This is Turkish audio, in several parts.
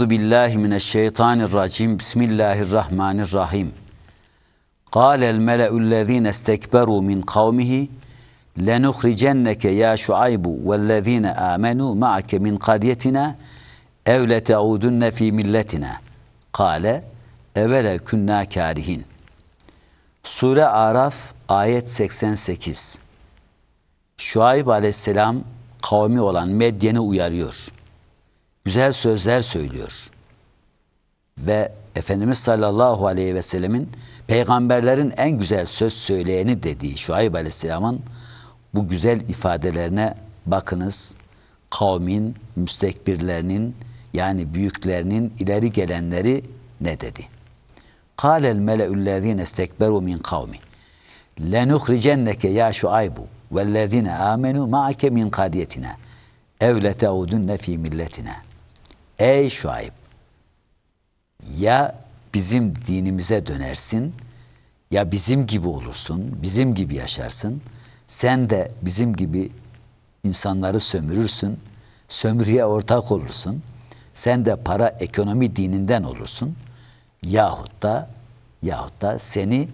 Euzu billahi mineşşeytanirracim. Bismillahirrahmanirrahim. Kâle'l mele'u'llezîne istekberû min kavmihi lenuhricenneke ya Şuaybu vellezîne âmenû ma'ake min qaryetina ev lete'udunne fî milletina. Kâle evele künnâ kârihin. Sure Araf ayet 88. Şuayb aleyhisselam kavmi olan Medyen'i uyarıyor. Güzel sözler söylüyor. Ve Efendimiz sallallahu aleyhi ve sellemin peygamberlerin en güzel söz söyleyeni dediği Şuayb aleyhisselamın bu güzel ifadelerine bakınız. Kavmin, müstekbirlerinin yani büyüklerinin ileri gelenleri ne dedi? Kâlel mele'ullezîne istekberu min kavmi lenuhricenneke ya Şuaybu vellezîne âmenû ma'ake min karyetina ev leteudunne fî milletine. Ey Şuayb ya bizim dinimize dönersin ya bizim gibi olursun, bizim gibi yaşarsın. Sen de bizim gibi insanları sömürürsün, sömürüye ortak olursun. Sen de para ekonomi dininden olursun. Yahut da yahut da seni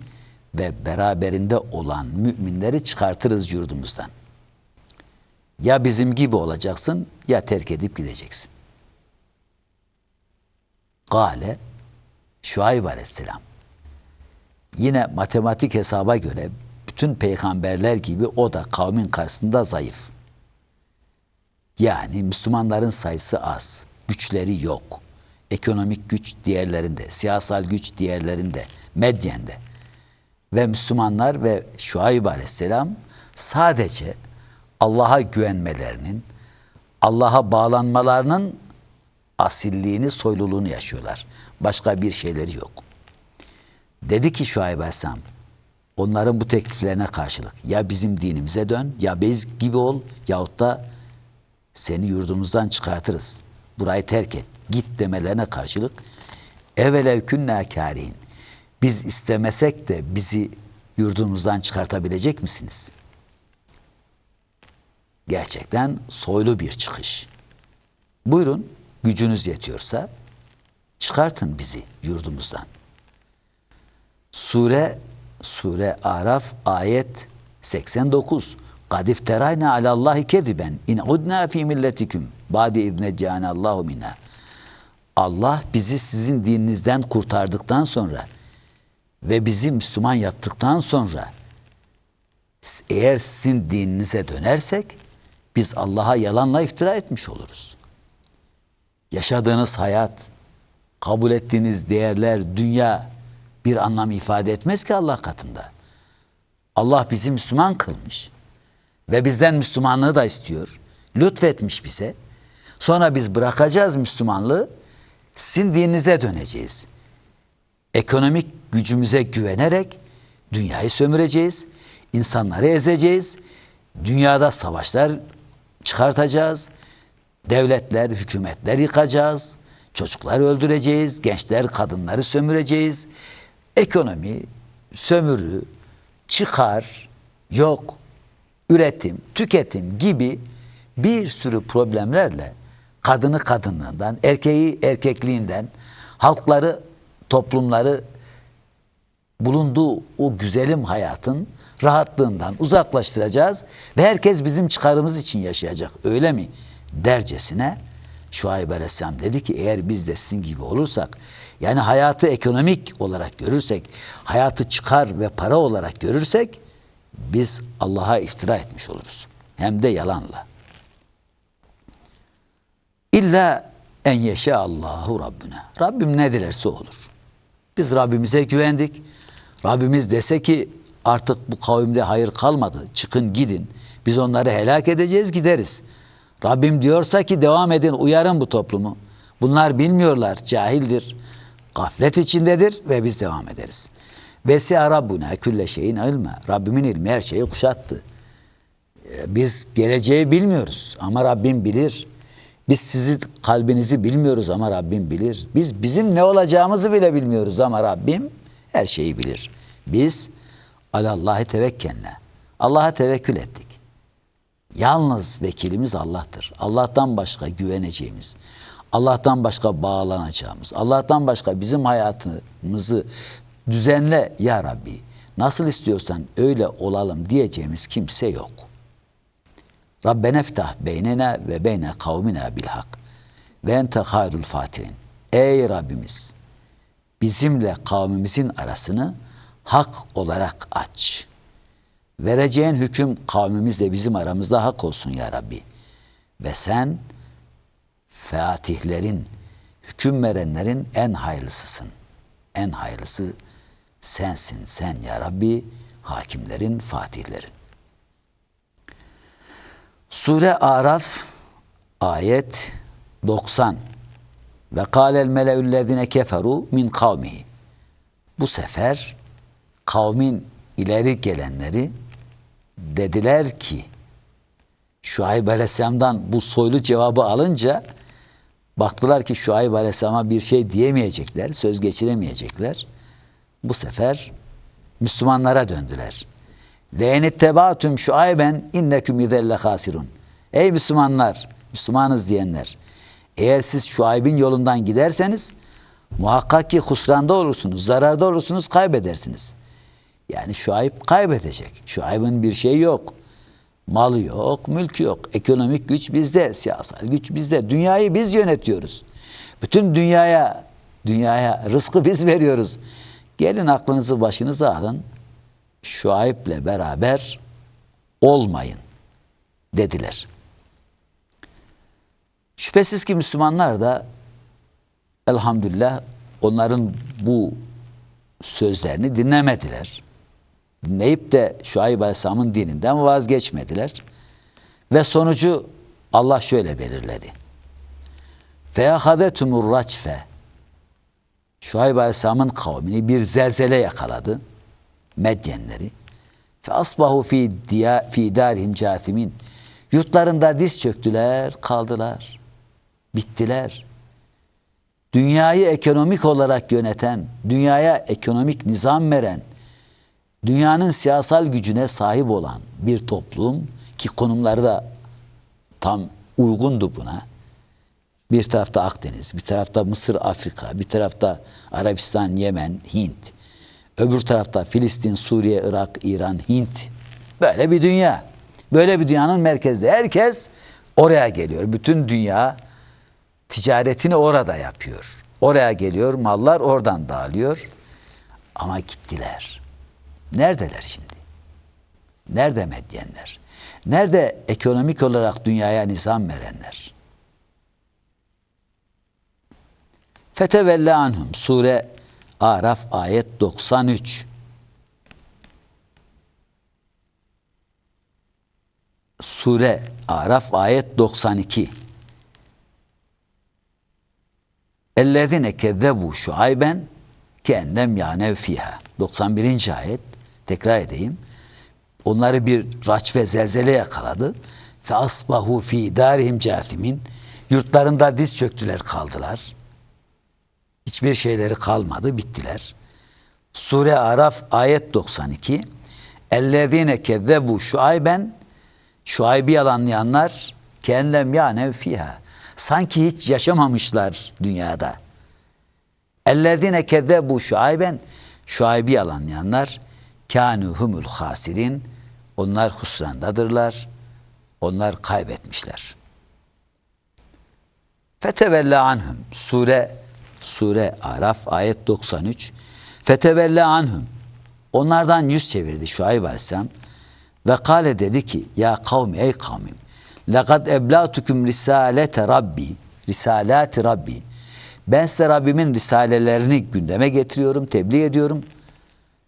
ve beraberinde olan müminleri çıkartırız yurdumuzdan. Ya bizim gibi olacaksın ya terk edip gideceksin. Gale Şuayb aleyhisselam. Yine matematik hesaba göre bütün peygamberler gibi o da kavmin karşısında zayıf. Yani Müslümanların sayısı az, güçleri yok. Ekonomik güç diğerlerinde, siyasal güç diğerlerinde, Medyen'de. Ve Müslümanlar ve Şuayb aleyhisselam sadece Allah'a güvenmelerinin, Allah'a bağlanmalarının asilliğini, soyluluğunu yaşıyorlar. Başka bir şeyleri yok. Dedi ki Şuayb Aleyhisselam, onların bu tekliflerine karşılık ya bizim dinimize dön, ya biz gibi ol, yahut da seni yurdumuzdan çıkartırız. Burayı terk et, git demelerine karşılık evvelev künnâ kârihin. Biz istemesek de bizi yurdumuzdan çıkartabilecek misiniz? Gerçekten soylu bir çıkış. Buyurun gücünüz yetiyorsa çıkartın bizi yurdumuzdan. Sure Sure Araf ayet 89. Kad ifterayna alallahi kediben in udna fi milletikum ba'de izne Allahu minha. Allah bizi sizin dininizden kurtardıktan sonra ve bizi Müslüman yaptıktan sonra eğer sizin dininize dönersek biz Allah'a yalanla iftira etmiş oluruz. Yaşadığınız hayat, kabul ettiğiniz değerler, dünya bir anlam ifade etmez ki Allah katında. Allah bizi Müslüman kılmış ve bizden Müslümanlığı da istiyor. Lütfetmiş bize. Sonra biz bırakacağız Müslümanlığı, sizin dininize döneceğiz. Ekonomik gücümüze güvenerek dünyayı sömüreceğiz, insanları ezeceğiz, dünyada savaşlar çıkartacağız, devletler, hükümetler yıkacağız, çocukları öldüreceğiz, gençler, kadınları sömüreceğiz. Ekonomi, sömürü, çıkar, yok, üretim, tüketim gibi bir sürü problemlerle kadını kadınlığından, erkeği erkekliğinden, halkları, toplumları bulunduğu o güzelim hayatın rahatlığından uzaklaştıracağız ve herkes bizim çıkarımız için yaşayacak. Öyle mi? Dercesine Şuayb Aleyhisselam dedi ki eğer biz de sizin gibi olursak yani hayatı ekonomik olarak görürsek, hayatı çıkar ve para olarak görürsek biz Allah'a iftira etmiş oluruz. Hem de yalanla. İlla en yeşe Allahu Rabbine. Rabbim ne dilerse olur. Biz Rabbimize güvendik. Rabbimiz dese ki artık bu kavimde hayır kalmadı. Çıkın gidin. Biz onları helak edeceğiz gideriz. Rabbim diyorsa ki devam edin uyarın bu toplumu. Bunlar bilmiyorlar, cahildir. Gaflet içindedir ve biz devam ederiz. Vesi'a Rabbuna külle şeyin ilme. Rabbimin ilmi her şeyi kuşattı. Ee, biz geleceği bilmiyoruz ama Rabbim bilir. Biz sizi kalbinizi bilmiyoruz ama Rabbim bilir. Biz bizim ne olacağımızı bile bilmiyoruz ama Rabbim her şeyi bilir. Biz alallahi tevekkelne. Allah'a tevekkül ettik. Yalnız vekilimiz Allah'tır. Allah'tan başka güveneceğimiz, Allah'tan başka bağlanacağımız, Allah'tan başka bizim hayatımızı düzenle ya Rabbi. Nasıl istiyorsan öyle olalım diyeceğimiz kimse yok. Rabbena ftah beynena ve beyne kavmina bil hak. Ve ente hayrul fatihin. Ey Rabbimiz bizimle kavmimizin arasını hak olarak aç. Vereceğin hüküm kavmimizle bizim aramızda hak olsun ya Rabbi. Ve sen fatihlerin, hüküm verenlerin en hayırlısısın. En hayırlısı sensin sen ya Rabbi, hakimlerin, fatihlerin. Sure Araf ayet 90 ve kâlel mele'üllezine keferu min kavmihi. Bu sefer kavmin ileri gelenleri dediler ki Şuayb Aleyhisselam'dan bu soylu cevabı alınca baktılar ki Şuayb Aleyhisselam'a bir şey diyemeyecekler, söz geçiremeyecekler. Bu sefer Müslümanlara döndüler. Le'enit tebatüm şuayben inneküm idelle hasirun. Ey Müslümanlar, Müslümanız diyenler. Eğer siz Şuayb'in yolundan giderseniz muhakkak ki husranda olursunuz, zararda olursunuz, kaybedersiniz. Yani Şuayb kaybedecek. Şuayb'ın bir şeyi yok. Malı yok, mülkü yok. Ekonomik güç bizde, siyasal güç bizde. Dünyayı biz yönetiyoruz. Bütün dünyaya dünyaya rızkı biz veriyoruz. Gelin aklınızı başınıza alın. Şuayb'le beraber olmayın dediler. Şüphesiz ki Müslümanlar da elhamdülillah onların bu sözlerini dinlemediler. Dinleyip de Şuayb Aleyhisselam'ın dininden vazgeçmediler. Ve sonucu Allah şöyle belirledi. Feyahadetumur raçfe Şuayb Aleyhisselam'ın kavmini bir zelzele yakaladı. Medyenleri. Fe asbahu fi diya fi darihim casimin. Yurtlarında diz çöktüler, kaldılar. Bittiler. Dünyayı ekonomik olarak yöneten, dünyaya ekonomik nizam veren, dünyanın siyasal gücüne sahip olan bir toplum ki konumları da tam uygundu buna. Bir tarafta Akdeniz, bir tarafta Mısır, Afrika, bir tarafta Arabistan, Yemen, Hint. Öbür tarafta Filistin, Suriye, Irak, İran, Hint. Böyle bir dünya. Böyle bir dünyanın merkezde. Herkes oraya geliyor. Bütün dünya ticaretini orada yapıyor. Oraya geliyor, mallar oradan dağılıyor. Ama gittiler. Neredeler şimdi? Nerede medyenler? Nerede ekonomik olarak dünyaya nizam verenler? Fetevelle anhum sure Araf ayet 93. Sure Araf ayet 92. Ellezine kezzebu şuayben kennem yanev fiha. 91. ayet. Tekrar edeyim. Onları bir raç ve zelzele yakaladı. Fe asbahu fi darihim casimin. Yurtlarında diz çöktüler kaldılar. Hiçbir şeyleri kalmadı, bittiler. Sure Araf ayet 92. Ellezine kezzebu şuayben Şuayb'i yalanlayanlar kendem ya nevfiha. Sanki hiç yaşamamışlar dünyada. Ellezine kezzebu şuayben Şuayb'i yalanlayanlar kânû humul hasirin. Onlar husrandadırlar. Onlar kaybetmişler. Fetevella anhum. Sure Sure Araf ayet 93. Fetevelle anhum. Onlardan yüz çevirdi Şuayb Aleyhisselam. Ve kale dedi ki ya kavmi ey kavmim. Lekad eblatukum risalete Rabbi. Risalati Rabbi. Ben size Rabbimin risalelerini gündeme getiriyorum, tebliğ ediyorum.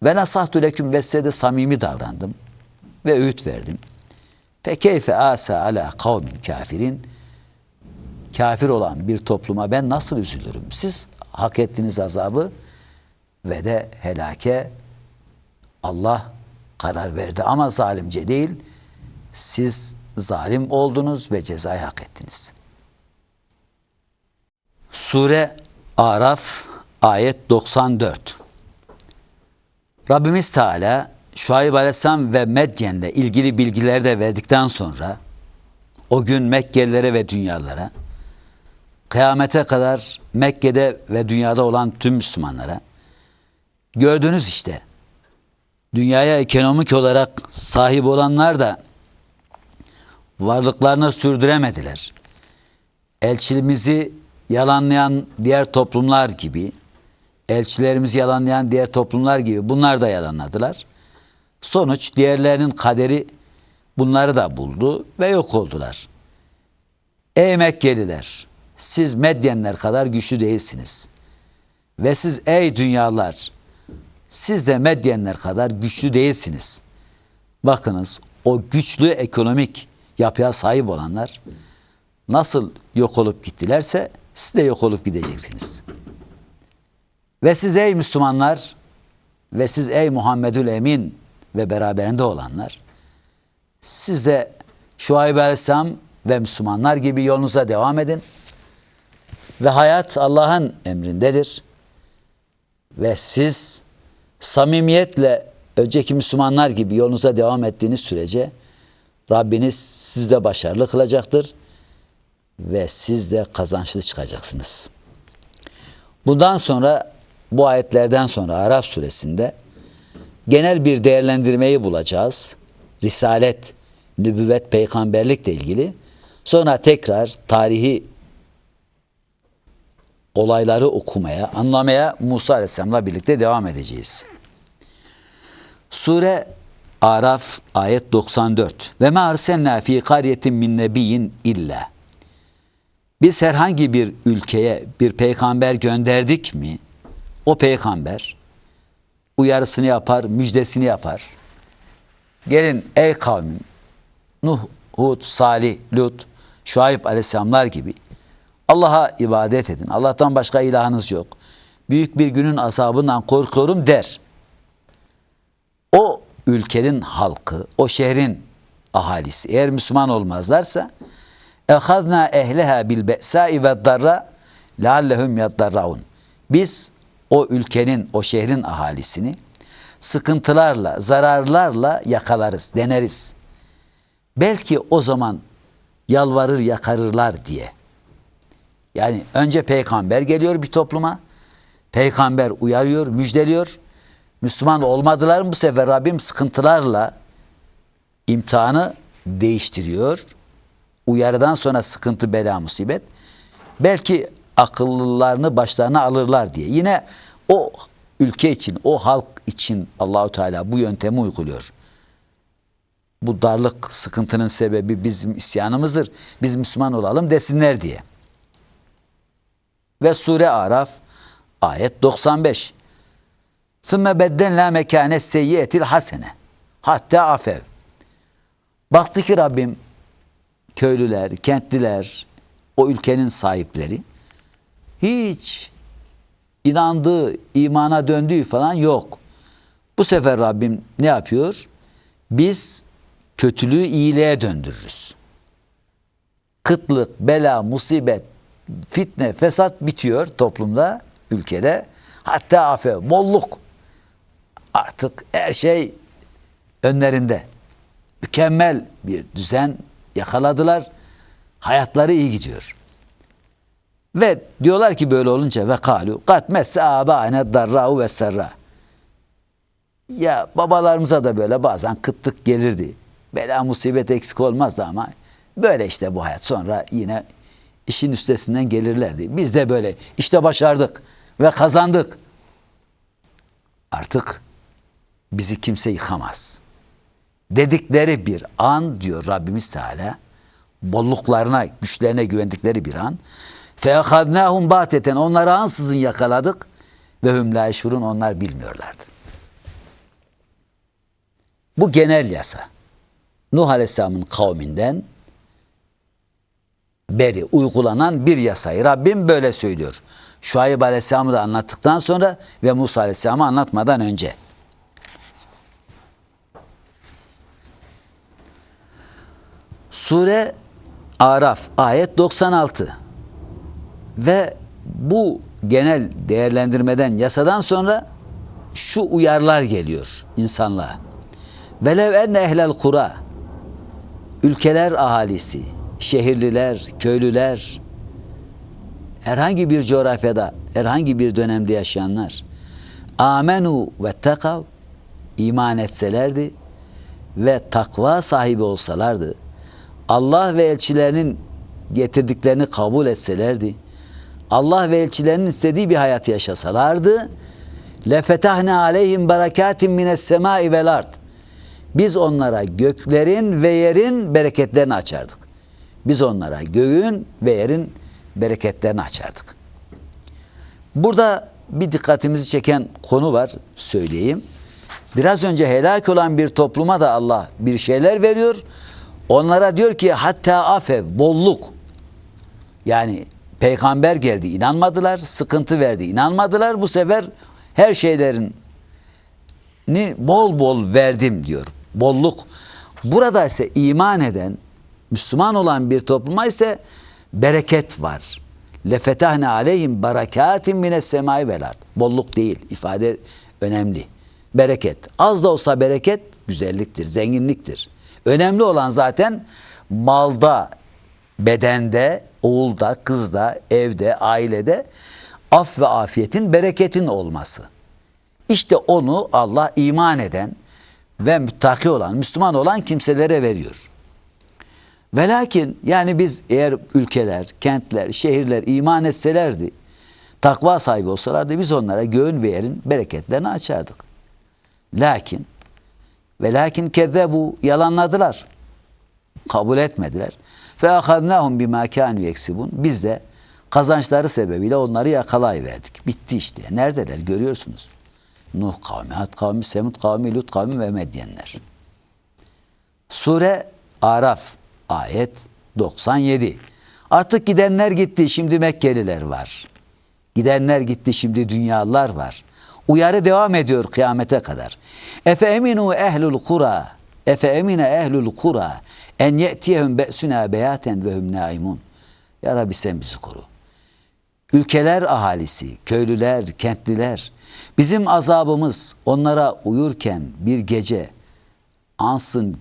Ve nasahtu leküm ve size de samimi davrandım. Ve öğüt verdim. Fekeyfe asa ala kavmin kafirin kafir olan bir topluma ben nasıl üzülürüm? Siz hak ettiğiniz azabı ve de helake Allah karar verdi ama zalimce değil. Siz zalim oldunuz ve cezayı hak ettiniz. Sure Araf ayet 94. Rabbimiz Teala Şuayb Aleyhisselam ve Medyen'le ilgili bilgileri de verdikten sonra o gün Mekkelilere ve dünyalara kıyamete kadar Mekke'de ve dünyada olan tüm Müslümanlara gördünüz işte dünyaya ekonomik olarak sahip olanlar da varlıklarını sürdüremediler. Elçiliğimizi yalanlayan diğer toplumlar gibi, elçilerimizi yalanlayan diğer toplumlar gibi bunlar da yalanladılar. Sonuç diğerlerinin kaderi bunları da buldu ve yok oldular. Ey Mekkeliler, siz Medyenler kadar güçlü değilsiniz. Ve siz ey dünyalar, siz de Medyenler kadar güçlü değilsiniz. Bakınız o güçlü ekonomik yapıya sahip olanlar nasıl yok olup gittilerse siz de yok olup gideceksiniz. Ve siz ey Müslümanlar ve siz ey Muhammedül Emin ve beraberinde olanlar siz de Şuayb Aleyhisselam ve Müslümanlar gibi yolunuza devam edin. Ve hayat Allah'ın emrindedir. Ve siz samimiyetle önceki Müslümanlar gibi yolunuza devam ettiğiniz sürece Rabbiniz sizde başarılı kılacaktır ve siz de kazançlı çıkacaksınız. Bundan sonra bu ayetlerden sonra Araf suresinde genel bir değerlendirmeyi bulacağız. Risalet, nübüvvet, peygamberlikle ilgili. Sonra tekrar tarihi olayları okumaya, anlamaya Musa Aleyhisselam'la birlikte devam edeceğiz. Sure Araf ayet 94. Ve ma arselna fi qaryetin min nebiyyin illa. Biz herhangi bir ülkeye bir peygamber gönderdik mi? O peygamber uyarısını yapar, müjdesini yapar. Gelin ey kavmim Nuh, Hud, Salih, Lut, Şuayb aleyhisselamlar gibi Allah'a ibadet edin. Allah'tan başka ilahınız yok. Büyük bir günün azabından korkuyorum der. O ülkenin halkı, o şehrin ahalisi eğer Müslüman olmazlarsa ehazna ehleha bil be'sai ve darra leallehum yaddarraun. Biz o ülkenin, o şehrin ahalisini sıkıntılarla, zararlarla yakalarız, deneriz. Belki o zaman yalvarır yakarırlar diye. Yani önce peygamber geliyor bir topluma. Peygamber uyarıyor, müjdeliyor. Müslüman olmadılar mı bu sefer Rabbim sıkıntılarla imtihanı değiştiriyor. Uyarıdan sonra sıkıntı, bela, musibet. Belki akıllılarını başlarına alırlar diye. Yine o ülke için, o halk için Allahu Teala bu yöntemi uyguluyor. Bu darlık, sıkıntının sebebi bizim isyanımızdır. Biz Müslüman olalım desinler diye. Ve Sure Araf ayet 95. Sümme beddenla mekane seyyiyetil hasene. Hatta afev. Baktı ki Rabbim köylüler, kentliler, o ülkenin sahipleri hiç inandığı, imana döndüğü falan yok. Bu sefer Rabbim ne yapıyor? Biz kötülüğü iyiliğe döndürürüz. Kıtlık, bela, musibet, fitne, fesat bitiyor toplumda, ülkede. Hatta afe, bolluk. Artık her şey önlerinde. Mükemmel bir düzen yakaladılar. Hayatları iyi gidiyor. Ve diyorlar ki böyle olunca ve kalu kat messe abane darra'u ve serra. Ya babalarımıza da böyle bazen kıtlık gelirdi. Bela musibet eksik olmazdı ama böyle işte bu hayat. Sonra yine işin üstesinden gelirlerdi. Biz de böyle işte başardık ve kazandık. Artık bizi kimse yıkamaz. Dedikleri bir an diyor Rabbimiz Teala bolluklarına, güçlerine güvendikleri bir an. Feakadnahum bateten onları ansızın yakaladık ve hum la yeşurun onlar bilmiyorlardı. Bu genel yasa. Nuh Aleyhisselam'ın kavminden beri uygulanan bir yasayı Rabbim böyle söylüyor. Şuayb Aleyhisselam'ı da anlattıktan sonra ve Musa Aleyhisselam'ı anlatmadan önce. Sure Araf ayet 96 ve bu genel değerlendirmeden yasadan sonra şu uyarlar geliyor insanlığa. Velev enne ehlel kura ülkeler ahalisi, şehirliler, köylüler herhangi bir coğrafyada, herhangi bir dönemde yaşayanlar amenu ve tekav iman etselerdi ve takva sahibi olsalardı, Allah ve elçilerinin getirdiklerini kabul etselerdi, Allah ve elçilerinin istediği bir hayat yaşasalardı, lefetahne aleyhim berekatin mines semai vel ard. Biz onlara göklerin ve yerin bereketlerini açardık. Biz onlara göğün ve yerin bereketlerini açardık. Burada bir dikkatimizi çeken konu var söyleyeyim. Biraz önce helak olan bir topluma da Allah bir şeyler veriyor. Onlara diyor ki hatta afev, bolluk. Yani peygamber geldi inanmadılar, sıkıntı verdi inanmadılar. Bu sefer her şeylerin ni bol bol verdim diyor. Bolluk. Burada ise iman eden, Müslüman olan bir topluma ise bereket var. Lefetahne aleyhim berekatin mines semai vel ard. Bolluk değil, ifade önemli. Bereket. Az da olsa bereket güzelliktir, zenginliktir. Önemli olan zaten malda, bedende, oğulda, kızda, evde, ailede af ve afiyetin, bereketin olması. İşte onu Allah iman eden ve müttaki olan, Müslüman olan kimselere veriyor. Ve lakin yani biz eğer ülkeler, kentler, şehirler iman etselerdi, takva sahibi olsalardı biz onlara göğün ve yerin bereketlerini açardık. Lakin ve lakin bu yalanladılar. Kabul etmediler. Ahadnahum bima kanu yeksibun. Biz de kazançları sebebiyle onları yakalayıverdik. Bitti işte. Neredeler görüyorsunuz. Nuh kavmi, Ad kavmi, Semud kavmi, Lut kavmi ve Medyenler. Sure Araf ayet 97. Artık gidenler gitti şimdi Mekkeliler var. Gidenler gitti şimdi dünyalılar var. Uyarı devam ediyor kıyamete kadar. Efe eminu ehlul kura. Efe emine ehlul kura. En ye'tiyehum be'suna beyaten ve hum naimun. Ya Rabbi sen bizi koru. Ülkeler ahalisi, köylüler, kentliler, bizim azabımız onlara uyurken bir gece ansın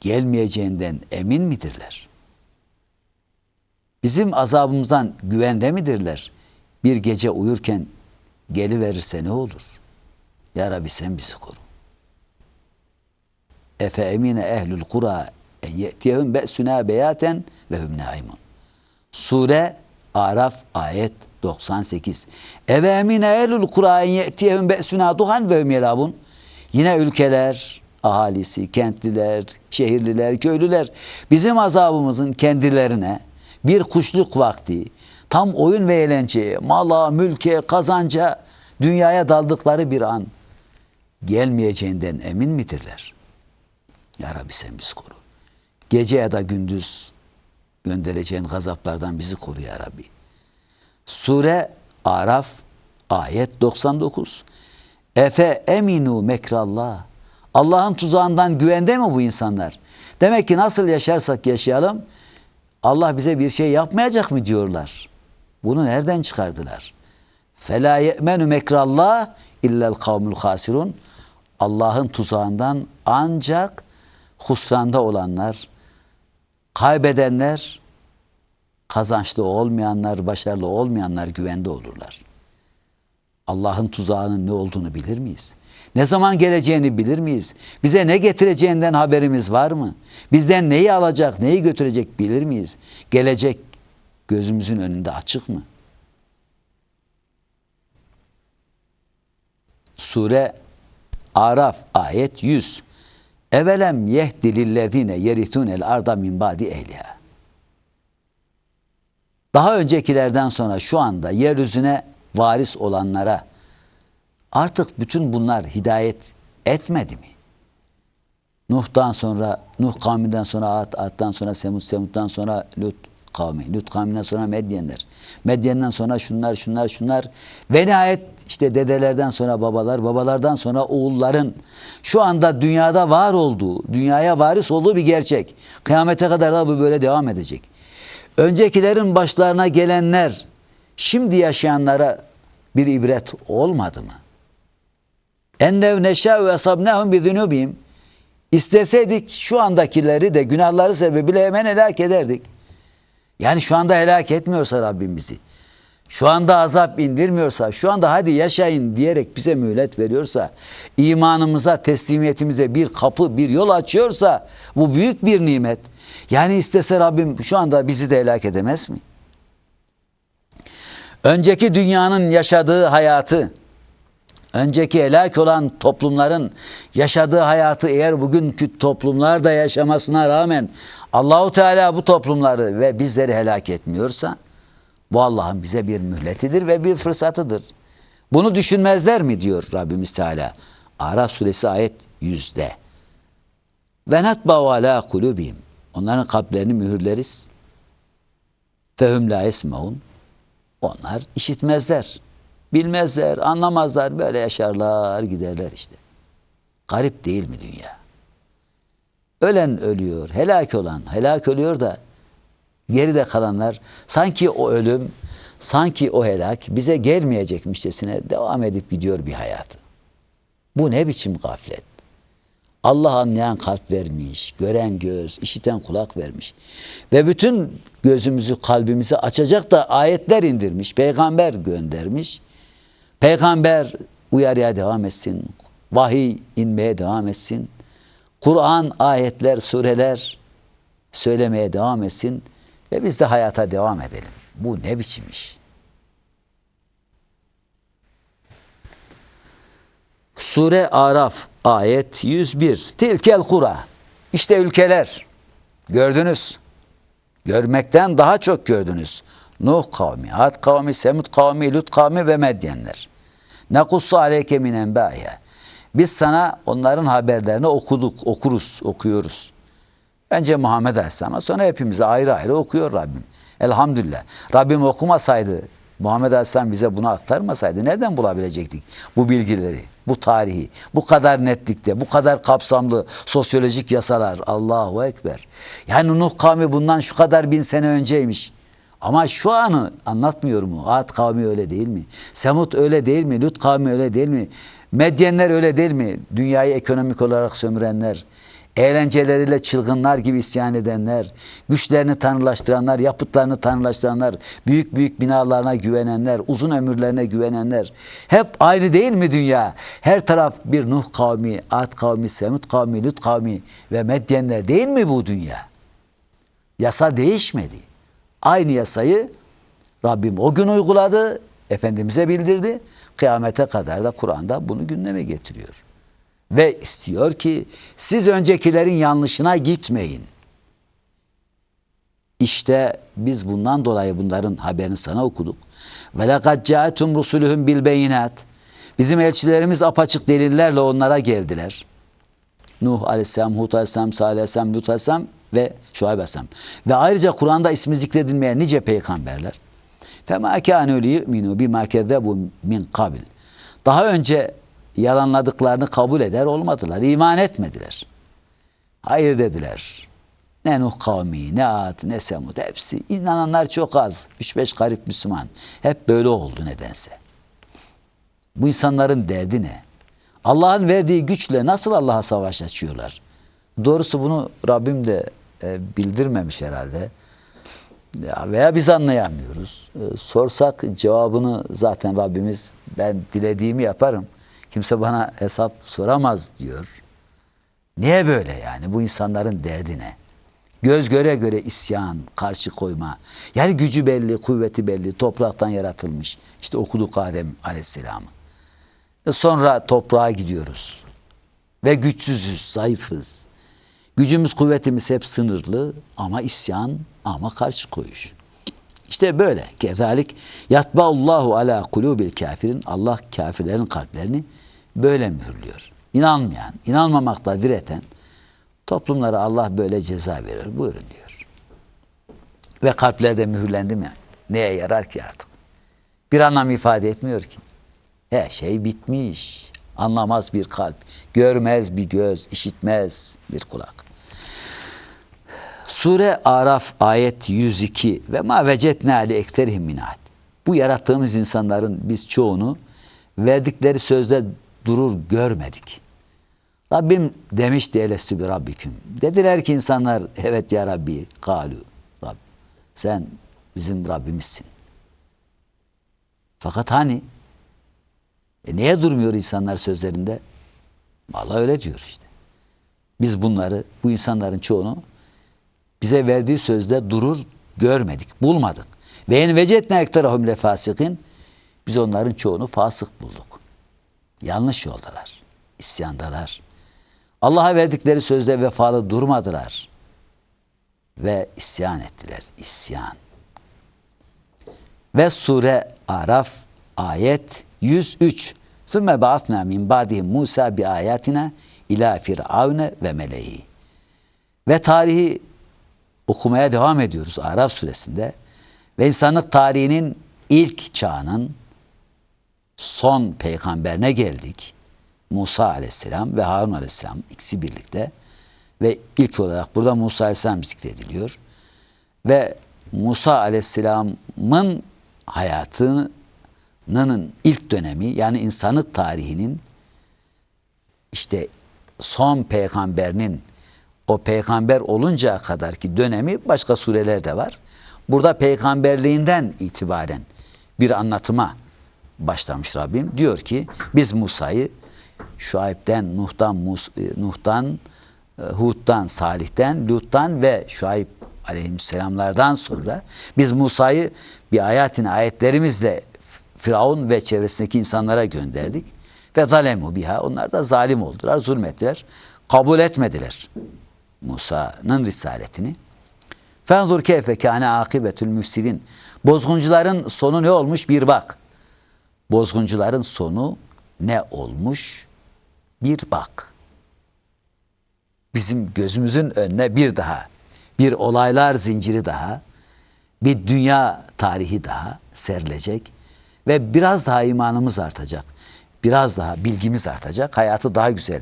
gelmeyeceğinden emin midirler? Bizim azabımızdan güvende midirler? Bir gece uyurken geliverirse ne olur? Ya Rabbi sen bizi koru. Efe emine ehlül kura ye'tiyehum be'suna beyaten ve hum naimun. Sure Araf ayet 98. Eve emine ehlül kura en ye'tiyehum be'suna duhan ve hum yelabun. Yine ülkeler, ahalisi, kentliler, şehirliler, köylüler bizim azabımızın kendilerine bir kuşluk vakti, tam oyun ve eğlenceye, mala, mülke, kazanca, dünyaya daldıkları bir an gelmeyeceğinden emin midirler? Ya Rabbi sen bizi koru. Gece ya da gündüz göndereceğin gazaplardan bizi koru ya Rabbi. Sure Araf ayet 99. Efe eminu mekrallah. Allah'ın tuzağından güvende mi bu insanlar? Demek ki nasıl yaşarsak yaşayalım Allah bize bir şey yapmayacak mı diyorlar. Bunu nereden çıkardılar? Fela ye'menu mekrallah illel kavmul hasirun. Allah'ın tuzağından ancak husranda olanlar, kaybedenler, kazançlı olmayanlar, başarılı olmayanlar güvende olurlar. Allah'ın tuzağının ne olduğunu bilir miyiz? Ne zaman geleceğini bilir miyiz? Bize ne getireceğinden haberimiz var mı? Bizden neyi alacak, neyi götürecek bilir miyiz? Gelecek gözümüzün önünde açık mı? Sure Araf ayet 100. Evelem yehdi lillezine yeritûnel arda min ba'di ehliha. Daha öncekilerden sonra şu anda yeryüzüne varis olanlara artık bütün bunlar hidayet etmedi mi? Nuh'tan sonra, Nuh kavminden sonra Ad, Ad'dan sonra Semud, Semud'dan sonra Lut kavmi, Lut kavminden sonra Medyenler. Medyen'den sonra şunlar, şunlar, şunlar ve nihayet işte dedelerden sonra babalar, babalardan sonra oğulların şu anda dünyada var olduğu, dünyaya varis olduğu bir gerçek. Kıyamete kadar da bu böyle devam edecek. Öncekilerin başlarına gelenler şimdi yaşayanlara bir ibret olmadı mı? Ennev neşâ'u esabnâhum bidunubihim. İsteseydik şu andakileri de günahları sebebiyle hemen helak ederdik. Yani şu anda helak etmiyorsa Rabbim bizi. Şu anda azap indirmiyorsa, şu anda hadi yaşayın diyerek bize mühlet veriyorsa, imanımıza, teslimiyetimize bir kapı, bir yol açıyorsa bu büyük bir nimet. Yani istese Rabbim şu anda bizi de helak edemez mi? Önceki dünyanın yaşadığı hayatı, önceki helak olan toplumların yaşadığı hayatı eğer bugünkü toplumlar da yaşamasına rağmen Allahu Teala bu toplumları ve bizleri helak etmiyorsa bu Allah'ın bize bir mühletidir ve bir fırsatıdır. Bunu düşünmezler mi diyor Rabbimiz Teala. Araf suresi ayet 100'de. Ve natba'u ala kulubihim. Onların kalplerini mühürleriz. Fehum la esmaun. Onlar işitmezler. Bilmezler, anlamazlar. Böyle yaşarlar, giderler işte. Garip değil mi dünya? Ölen ölüyor, helak olan helak ölüyor da geride kalanlar sanki o ölüm, sanki o helak bize gelmeyecekmişçesine devam edip gidiyor bir hayatı. Bu ne biçim gaflet? Allah anlayan kalp vermiş, gören göz, işiten kulak vermiş. Ve bütün gözümüzü, kalbimizi açacak da ayetler indirmiş, peygamber göndermiş. Peygamber uyarıya devam etsin, vahiy inmeye devam etsin. Kur'an, ayetler, sureler söylemeye devam etsin ve biz de hayata devam edelim. Bu ne biçim iş? Sure Araf ayet 101. Tilkel kura. İşte ülkeler. Gördünüz. Görmekten daha çok gördünüz. Nuh kavmi, Ad kavmi, Semud kavmi, Lut kavmi ve Medyenler. Nekussu aleyke min enbâye. Biz sana onların haberlerini okuduk, okuruz, okuyoruz. Önce Muhammed Aleyhisselam'a sonra hepimize ayrı ayrı okuyor Rabbim. Elhamdülillah. Rabbim okumasaydı, Muhammed Aleyhisselam bize bunu aktarmasaydı nereden bulabilecektik bu bilgileri, bu tarihi, bu kadar netlikte, bu kadar kapsamlı sosyolojik yasalar. Allahu Ekber. Yani Nuh kavmi bundan şu kadar bin sene önceymiş. Ama şu anı anlatmıyor mu? Ad kavmi öyle değil mi? Semut öyle değil mi? Lut kavmi öyle değil mi? Medyenler öyle değil mi? Dünyayı ekonomik olarak sömürenler, eğlenceleriyle çılgınlar gibi isyan edenler, güçlerini tanrılaştıranlar, yapıtlarını tanrılaştıranlar, büyük büyük binalarına güvenenler, uzun ömürlerine güvenenler. Hep aynı değil mi dünya? Her taraf bir Nuh kavmi, Ad kavmi, Semut kavmi, Lut kavmi ve Medyenler değil mi bu dünya? Yasa değişmedi. Aynı yasayı Rabbim o gün uyguladı, Efendimiz'e bildirdi. Kıyamete kadar da Kur'an'da bunu gündeme getiriyor. Ve istiyor ki siz öncekilerin yanlışına gitmeyin. İşte biz bundan dolayı bunların haberini sana okuduk. Ve lekad ca'etum rusuluhum bil beyinat. Bizim elçilerimiz apaçık delillerle onlara geldiler. Nuh aleyhisselam, Hud aleyhisselam, Salih aleyhisselam, Lut aleyhisselam ve Şuayb aleyhisselam. Ve ayrıca Kur'an'da ismi zikredilmeyen nice peygamberler. فَمَا كَانُوا لِيُؤْمِنُوا بِمَا كَذَّبُوا min kabil. Daha önce yalanladıklarını kabul eder olmadılar. iman etmediler. Hayır dediler. Ne Nuh kavmi, ne Ad, ne Semud hepsi. inananlar çok az. 3-5 garip Müslüman. Hep böyle oldu nedense. Bu insanların derdi ne? Allah'ın verdiği güçle nasıl Allah'a savaş açıyorlar? Doğrusu bunu Rabbim de e, bildirmemiş herhalde. Ya veya biz anlayamıyoruz. E, sorsak cevabını zaten Rabbimiz ben dilediğimi yaparım. Kimse bana hesap soramaz diyor. Niye böyle yani? Bu insanların derdi ne? Göz göre göre isyan, karşı koyma. Yani gücü belli, kuvveti belli. Topraktan yaratılmış. İşte okuduk Adem Aleyhisselam'ı. E sonra toprağa gidiyoruz. Ve güçsüzüz, zayıfız. Gücümüz, kuvvetimiz hep sınırlı ama isyan, ama karşı koyuş. İşte böyle. Kezalik yatba'ullahu ala kulubil kafirin. Allah kafirlerin kalplerini böyle mühürlüyor. İnanmayan, inanmamakla direten toplumlara Allah böyle ceza verir. Buyurun diyor. Ve kalplerde mühürlendi mi? Neye yarar ki artık? Bir anlam ifade etmiyor ki. Her şey bitmiş. Anlamaz bir kalp, görmez bir göz, işitmez bir kulak. Sure Araf ayet 102 ve ma vecetne ali ekserihim minat. Bu yarattığımız insanların biz çoğunu verdikleri sözde durur görmedik. Rabbim demişti elestü bi rabbiküm. Dediler ki insanlar evet ya Rabbi kalu. Rabb sen bizim Rabbimizsin. Fakat hani e niye durmuyor insanlar sözlerinde? Vallahi öyle diyor işte. Biz bunları, bu insanların çoğunu bize verdiği sözde durur görmedik, bulmadık. Ve en vecetne ekterahum le fasikin. Biz onların çoğunu fasık bulduk. Yanlış yoldalar, isyandalar. Allah'a verdikleri sözde vefalı durmadılar. Ve isyan ettiler, isyan. Ve sure Araf ayet 103. Sümme ba'asna min ba'dihim Musa bi ayatina ila firavne ve meleği. Ve tarihi okumaya devam ediyoruz Araf suresinde. Ve insanlık tarihinin ilk çağının son peygamberine geldik. Musa aleyhisselam ve Harun aleyhisselam ikisi birlikte. Ve ilk olarak burada Musa aleyhisselam zikrediliyor. Ve Musa aleyhisselamın hayatının ilk dönemi yani insanlık tarihinin işte son peygamberinin o peygamber oluncaya kadar ki dönemi başka surelerde var. Burada peygamberliğinden itibaren bir anlatıma başlamış Rabbim. Diyor ki biz Musa'yı Şuayb'den, Nuh'dan, Mus e, Nuh'dan, e, Hud'dan, Salih'ten, Lut'tan ve Şuayb aleyhisselamlardan sonra biz Musa'yı bir ayetin ayetlerimizle Firavun ve çevresindeki insanlara gönderdik. Ve zalemu biha. Onlar da zalim oldular, zulmettiler. Kabul etmediler Musa'nın risaletini. Fenzur keyfe kâne akibetül müfsidin. Bozguncuların sonu ne olmuş bir bak. Bozguncuların sonu ne olmuş bir bak. Bizim gözümüzün önüne bir daha, bir olaylar zinciri daha, bir dünya tarihi daha serilecek ve biraz daha imanımız artacak. Biraz daha bilgimiz artacak. Hayatı daha güzel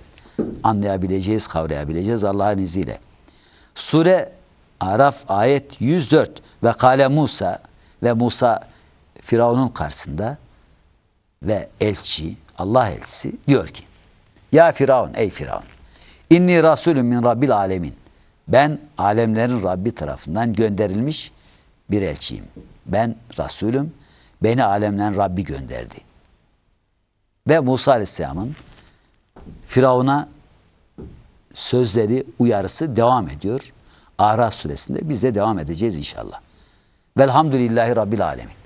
anlayabileceğiz, kavrayabileceğiz Allah'ın izniyle. Sure Araf ayet 104 ve kale Musa ve Musa Firavun'un karşısında ve elçi Allah elçisi diyor ki Ya Firavun ey Firavun inni rasulüm min rabbil alemin ben alemlerin Rabbi tarafından gönderilmiş bir elçiyim. Ben Resulüm beni alemlerin Rabbi gönderdi. Ve Musa Aleyhisselam'ın Firavun'a sözleri, uyarısı devam ediyor. Araf suresinde biz de devam edeceğiz inşallah. Velhamdülillahi Rabbil Alemin.